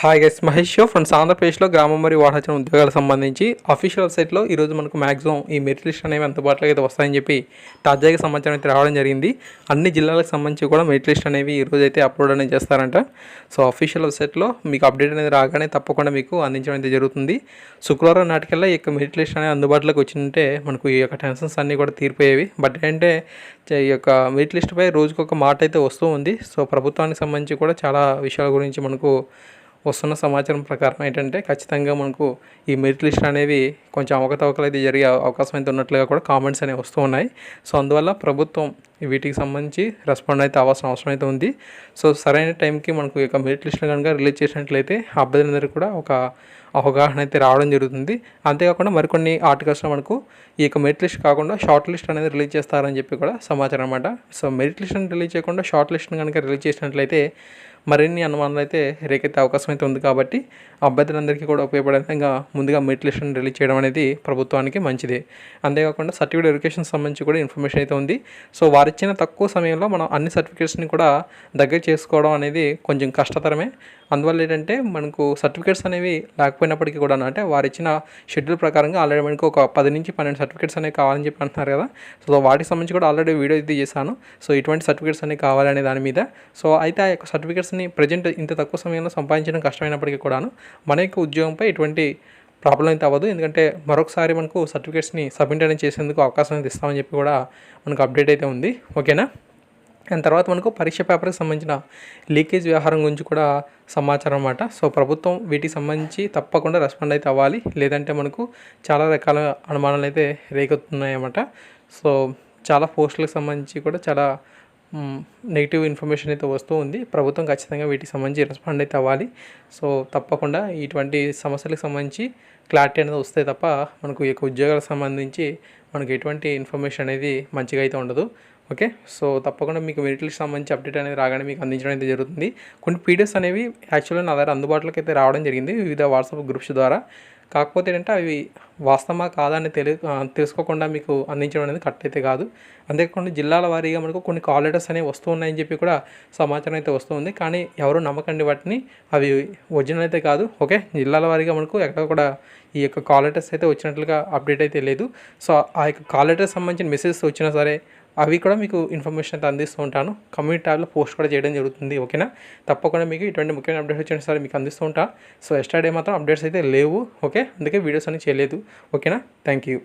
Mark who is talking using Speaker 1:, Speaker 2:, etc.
Speaker 1: Hi guys Mahesh show friends ఆంధ్రప్రదేశ్లో గ్రామం మరియు వాటాచరణ ఉద్యోగాలకు సంబంధించి అఫీషియల్ వెబ్సైట్లో ఈరోజు మనకు మ్యాక్సిమం ఈ మెరిట్ లిస్ట్ అనేవి అందుబాటులో అయితే వస్తాయని చెప్పి తాజాగా సమాచారం అయితే రావడం జరిగింది. అన్ని జిల్లాలకు సంబంధించి కూడా మెరిట్ లిస్ట్ అనేవి ఈరోజు అయితే అప్లోడ్ అనేది చేస్తారంట. సో అఫీషియల్ వెబ్సైట్లో మీకు అప్డేట్ అనేది రాగానే తప్పకుండా మీకు అందించడం అయితే జరుగుతుంది. శుక్రవారం నాటికల్లా ఈ యొక్క మెరిట్ లిస్ట్ అనేది అందుబాటులోకి వచ్చింటే మనకు ఈ యొక్క టెన్షన్స్ అన్నీ కూడా తీరిపోయేవి. బట్ ఏంటంటే ఈ యొక్క మెరిట్ లిస్ట్పై రోజుకొక మాట అయితే వస్తూ ఉంది. సో ప్రభుత్వానికి సంబంధించి కూడా చాలా విషయాల గురించి మనకు వస్తున్న సమాచారం ప్రకారం ఏంటంటే ఖచ్చితంగా మనకు ఈ మెరిట్ లిస్ట్ అనేవి కొంచెం అవకతవకలు అయితే జరిగే అవకాశం అయితే ఉన్నట్లుగా కూడా కామెంట్స్ అనేవి వస్తూ ఉన్నాయి. సో అందువల్ల ప్రభుత్వం వీటికి సంబంధించి రెస్పాండ్ అయితే అవ్వాల్సిన అవసరం అయితే ఉంది. సో సరైన టైంకి మనకు ఈ యొక్క మెరిట్ లిస్ట్ని కనుక రిలీజ్ చేసినట్లయితే అభ్యర్థులందరికీ కూడా ఒక అవగాహన అయితే రావడం జరుగుతుంది. అంతేకాకుండా మరికొన్ని ఆర్టికల్స్లో మనకు ఈ యొక్క మెరిట్ లిస్ట్ కాకుండా షార్ట్ లిస్ట్ అనేది రిలీజ్ చేస్తారని చెప్పి కూడా సమాచారం అనమాట సో మెరిట్ లిస్ట్ని రిలీజ్ చేయకుండా షార్ట్ లిస్ట్ని కనుక రిలీజ్ చేసినట్లయితే మరిన్ని అనుమానాలు అయితే రేకెత్తే అవకాశం అయితే ఉంది కాబట్టి అభ్యర్థులందరికీ కూడా ఉపయోగపడే విధంగా ముందుగా మెరిట్ లిస్ట్ని రిలీజ్ చేయడం అనేది ప్రభుత్వానికి మంచిది. అంతేకాకుండా సర్టిఫికేట్ ఎడ్యుకేషన్ సంబంధించి కూడా ఇన్ఫర్మేషన్ అయితే ఉంది. సో వారిచ్చిన తక్కువ సమయంలో మనం అన్ని సర్టిఫికేట్స్ని కూడా దగ్గర చేసుకోవడం అనేది కొంచెం కష్టతరమే. అందువల్ల ఏంటంటే మనకు సర్టిఫికేట్స్ అనేవి లేకపోయినప్పటికీ కూడా అంటే వారు ఇచ్చిన షెడ్యూల్ ప్రకారంగా ఆల్రెడీ మనకు ఒక పది నుంచి పన్నెండు సర్టిఫికేట్స్ అనేవి కావాలని చెప్పి అంటున్నారు కదా. సో వాటికి సంబంధించి కూడా ఆల్రెడీ వీడియో ఇది చేశాను సో ఇటువంటి సర్టిఫికేట్స్ అనేవి కావాలనే దాని మీద. సో అయితే ఆ యొక్క సర్టిఫికేట్స్ సర్టిఫికేట్స్ని ప్రజెంట్ ఇంత తక్కువ సమయంలో సంపాదించడం కష్టమైనప్పటికీ కూడాను మన యొక్క ఉద్యోగంపై ఎటువంటి ప్రాబ్లం అయితే అవ్వదు. ఎందుకంటే మరొకసారి మనకు సర్టిఫికేట్స్ని సబ్మిట్ అనేది చేసేందుకు అవకాశం అయితే ఇస్తామని చెప్పి కూడా మనకు అప్డేట్ అయితే ఉంది. ఓకేనా? దాని తర్వాత మనకు పరీక్ష పేపర్కి సంబంధించిన లీకేజ్ వ్యవహారం గురించి కూడా సమాచారం అన్నమాట. సో ప్రభుత్వం వీటికి సంబంధించి తప్పకుండా రెస్పాండ్ అయితే అవ్వాలి. లేదంటే మనకు చాలా రకాల అనుమానాలు అయితే రేకెత్తున్నాయన్నమాట. సో చాలా పోస్టులకు సంబంధించి కూడా చాలా నెగిటివ్ ఇన్ఫర్మేషన్ అయితే వస్తూ ఉంది. ప్రభుత్వం ఖచ్చితంగా వీటికి సంబంధించి రెస్పాండ్ అయితే అవ్వాలి. సో తప్పకుండా ఇటువంటి సమస్యలకు సంబంధించి క్లారిటీ అనేది వస్తే తప్ప మనకు ఈ యొక్క ఉద్యోగాలకు సంబంధించి మనకు ఎటువంటి ఇన్ఫర్మేషన్ అనేది మంచిగా అయితే ఉండదు. ఓకే? సో తప్పకుండా మీకు మెరిట్లకు సంబంధించి అప్డేట్ అనేది రాగానే మీకు అందించడం అయితే జరుగుతుంది. కొన్ని పీడిఎఫ్స్ అనేవి యాక్చువల్గా నా దగ్గర అందుబాటులోకి అయితే రావడం జరిగింది. వివిధ వాట్సాప్ గ్రూప్స్ ద్వారా. కాకపోతే ఏంటంటే అవి వాస్తవమా కాదా అని తెలి తెలుసుకోకుండా మీకు అందించడం అనేది కరెక్ట్ అయితే కాదు. అంతేకాకుండా జిల్లాల వారీగా మనకు కొన్ని కాల్ లెటర్స్ అనేవి వస్తూ ఉన్నాయని చెప్పి కూడా సమాచారం అయితే వస్తుంది కానీ ఎవరు నమ్మకండి వాటిని అవి ఒరిజినల్ అయితే కాదు. ఓకే? జిల్లాల వారీగా మనకు ఎక్కడ కూడా ఈ యొక్క కాల్ లెటర్స్ అయితే వచ్చినట్లుగా అప్డేట్ అయితే లేదు. సో ఆ యొక్క కాల్ లెటర్స్ సంబంధించిన మెసేజెస్ వచ్చినా సరే అవి కూడా మీకు ఇన్ఫర్మేషన్ అయితే అందిస్తూ ఉంటాను. కమ్యూనిటీ ట్యాబ్లో పోస్ట్ కూడా చేయడం జరుగుతుంది ఓకేనా? తప్పకుండా మీకు ఇటువంటి ముఖ్యమైన అప్డేట్స్ వచ్చిన సరే మీకు అందిస్తూ ఉంటా. సో ఎస్టర్డే మాత్రం అప్డేట్స్ అయితే లేవు ఓకే? అందుకే వీడియోస్ అన్ని చేయలేదు ఓకేనా? Thank you.